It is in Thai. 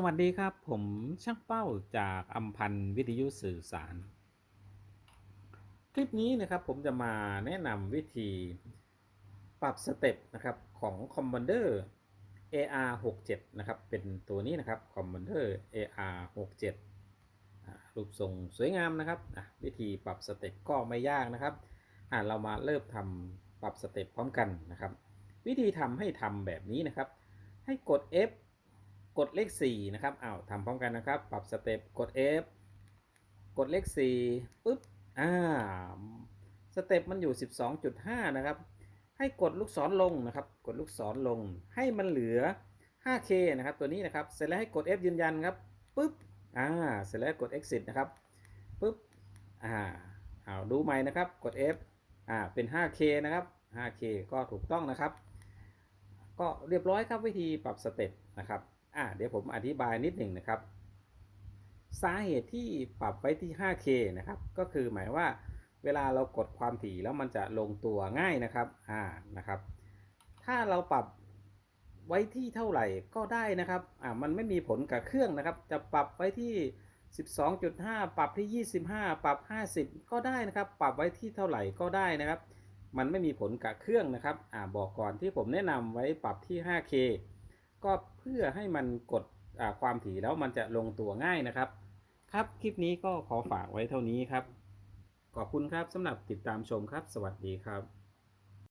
สวัสดีครับ ผมช่างเป้าจากอัมพันธ์วิทยุสื่อสาร คลิปนี้นะครับผมจะมาแนะนำวิธีปรับสเต็ปนะครับของ Commander AR 67 นะครับเป็นตัวนี้นะครับ Commander AR 67 รูปทรงสวยงามนะครับวิธีปรับสเต็ปก็ไม่ยากนะครับอะเรามาเริ่มทำปรับสเต็ปพร้อมกันนะครับ วิธีทำให้ทำแบบนี้นะครับ ให้กด F กดเลข 4 นะครับอ้าวทำพร้อมกันนะครับ ปรับสเต็ปกด F กดเลข 4ปุ๊บ อ่า สเต็ปมันอยู่ 12.5 นะครับ ให้กดลูกศรลงนะครับ กดลูกศรลง ให้มันเหลือ 5K นะครับ ตัวนี้นะครับ เสร็จแล้วให้กด F ยืนยันครับปุ๊บ อ่า เสร็จแล้วกด exit นะครับปุ๊บ อ่าเอาดูใหม่นะครับ กด F อ่า เป็น 5K นะครับ 5K ก็ถูกต้องนะครับ ก็เรียบร้อยครับวิธีปรับสเต็ปนะครับ อ่าเดี๋ยวผมอธิบายนิดหนึ่งนะครับ สาเหตุที่ปรับไว้ที่ 5K นะครับ ก็คือหมายว่าเวลาเรากดความถี่แล้วมันจะลงตัวง่ายนะครับ อ่า นะครับ ถ้าเราปรับไว้ที่เท่าไหร่ก็ได้นะครับ อ่า มันไม่มีผลกับเครื่องนะครับ จะปรับไว้ที่ 12.5 ปรับที่ 25 ปรับ 50 ก็ได้นะครับ ปรับไว้ที่เท่าไหร่ก็ได้นะครับ มันไม่มีผลกับเครื่องนะครับ อ่า บอกก่อนที่ผมแนะนำไว้ปรับที่ 5K ก็เพื่อให้มันกดความถี่แล้วมันจะลงตัวง่ายนะครับ ครับคลิปนี้ก็ขอฝากไว้เท่านี้ครับ ขอบคุณครับสำหรับติดตามชมครับ สวัสดีครับ